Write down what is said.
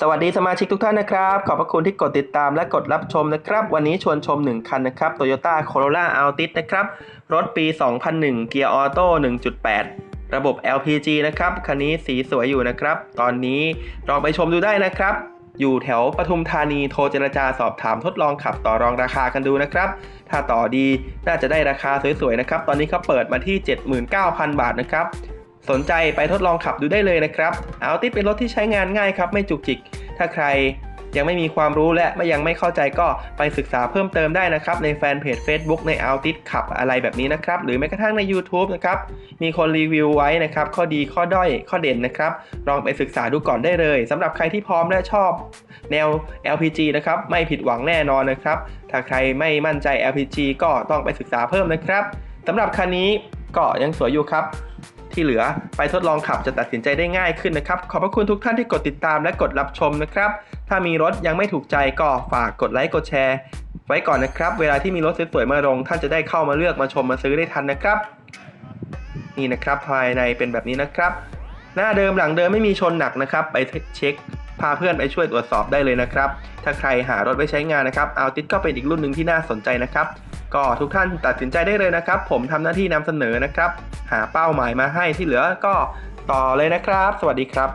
สวัสดีสมาชิกทุกท่านนะครับ ขอบพระคุณที่กดติดตามและกดรับชมนะครับ วันนี้ชวนชม 1 คันนะครับ Toyota Corolla Altis นะครับ รถปี 2001 เกียร์ออโต้ 1.8 ระบบ LPG นะครับ คันนี้สีสวยอยู่นะครับ ตอนนี้ลองไปชมดูได้นะครับ อยู่แถวปทุมธานีโทรเจรจาสอบถามทดลองขับต่อรองราคากันดูนะครับ ถ้าต่อดีน่าจะได้ราคาสวยๆนะครับ ตอนนี้เขาเปิดมาที่ 79,000 บาทนะครับ สนใจไปทดลองขับดูได้เลยนะครับเอาติเป็นรถที่ใช้งานง่ายครับ ไม่จุกจิก ถ้าใครยังไม่มีความรู้และไม่ยังไม่เข้าใจก็ไปศึกษาเพิ่มเติมได้นะครับ ในแฟนเพจ Facebook ใน a l t i s ขับอะไรแบบนี้นะครับ หรือแม้กระทั่งใน YouTube นะครับ มีคนรีวิวไว้นะครับ ข้อดีข้อด้อยข้อเด่นนะครับ ลองไปศึกษาดูก่อนได้เลยสำหรับใครที่พร้อมและชอบแนว LPG นะครับ ไม่ผิดหวังแน่นอนนะครับ ถ้าใครไม่มั่นใจ LPG ก็ต้องไปศึกษาเพิ่มนะครับสำหรับคันนี้ก็ยังสวยอยู่ครับ ที่เหลือไปทดลองขับจะตัดสินใจได้ง่ายขึ้นนะครับ ขอบพระคุณทุกท่านที่กดติดตามและกดรับชมนะครับ ถ้ามีรถยังไม่ถูกใจก็ฝากกดไลค์กดแชร์ ไว้ก่อนนะครับ เวลาที่มีรถสวยๆมาลงท่านจะได้เข้ามาเลือกมาชมมาซื้อได้ทันนะครับ นี่นะครับภายในเป็นแบบนี้นะครับ หน้าเดิมหลังเดิมไม่มีชนหนักนะครับ ไปเช็ค พาเพื่อนไปช่วยตรวจสอบได้เลยนะครับ ถ้าใครหารถไว้ใช้งานนะครับเอาติดก็เป็นอีกรุ่นหนึ่งที่น่าสนใจนะครับ ก็ทุกท่านตัดสินใจได้เลยนะครับ ผมทำหน้าที่นำเสนอนะครับ หาเป้าหมายมาให้ที่เหลือก็ต่อเลยนะครับ สวัสดีครับ